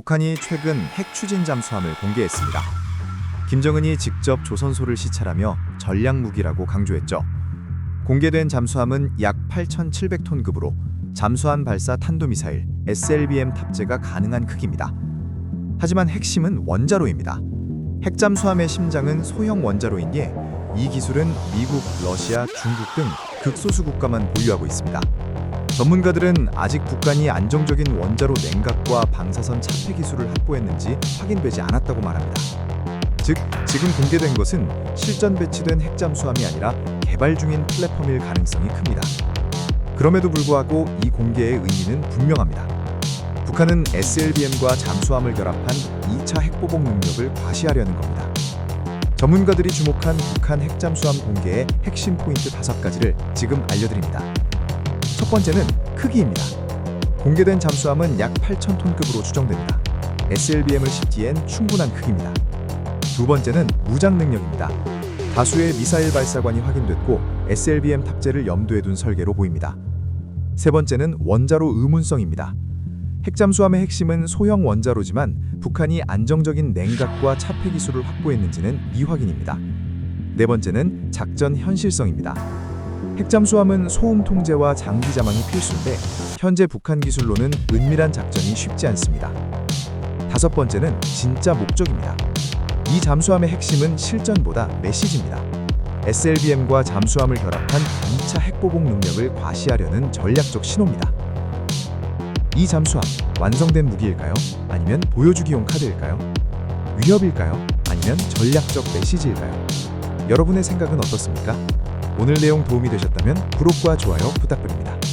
북한이 최근 핵 추진 잠수함을 공개했습니다. 김정은이 직접 조선소를 시찰하며 전략 무기라고 강조했죠. 공개된 잠수함은 약 8,700톤급으로 잠수함 발사 탄도미사일 SLBM 탑재가 가능한 크기입니다. 하지만 핵심은 원자로입니다. 핵잠수함의 심장은 소형 원자로인데 이 기술은 미국, 러시아, 중국 등 극소수 국가만 보유하고 있습니다. 전문가들은 아직 북한이 안정적인 원자로 냉각과 방사선 차폐 기술을 확보했는지 확인되지 않았다고 말합니다. 즉, 지금 공개된 것은 실전 배치된 핵잠수함이 아니라 개발 중인 플랫폼일 가능성이 큽니다. 그럼에도 불구하고 이 공개의 의미는 분명합니다. 북한은 SLBM과 잠수함을 결합한 2차 핵보복 능력을 과시하려는 겁니다. 전문가들이 주목한 북한 핵잠수함 공개의 핵심 포인트 다섯 가지를 지금 알려드립니다. 첫 번째는 크기입니다. 공개된 잠수함은 약 8,000톤급으로 추정됩니다. SLBM을 싣기엔 충분한 크기입니다. 두 번째는 무장 능력입니다. 다수의 미사일 발사관이 확인됐고 SLBM 탑재를 염두에 둔 설계로 보입니다. 세 번째는 원자로 의문성입니다. 핵잠수함의 핵심은 소형 원자로지만 북한이 안정적인 냉각과 차폐 기술을 확보했는지는 미확인입니다. 네 번째는 작전 현실성입니다. 핵잠수함은 소음 통제와 장기 자망이 필수인데 현재 북한 기술로는 은밀한 작전이 쉽지 않습니다. 다섯 번째는 진짜 목적입니다. 이 잠수함의 핵심은 실전보다 메시지입니다. SLBM과 잠수함을 결합한 2차 핵보복 능력을 과시하려는 전략적 신호입니다. 이 잠수함 완성된 무기일까요? 아니면 보여주기용 카드일까요? 위협일까요? 아니면 전략적 메시지일까요? 여러분의 생각은 어떻습니까? 오늘 내용 도움이 되셨다면 구독과 좋아요 부탁드립니다.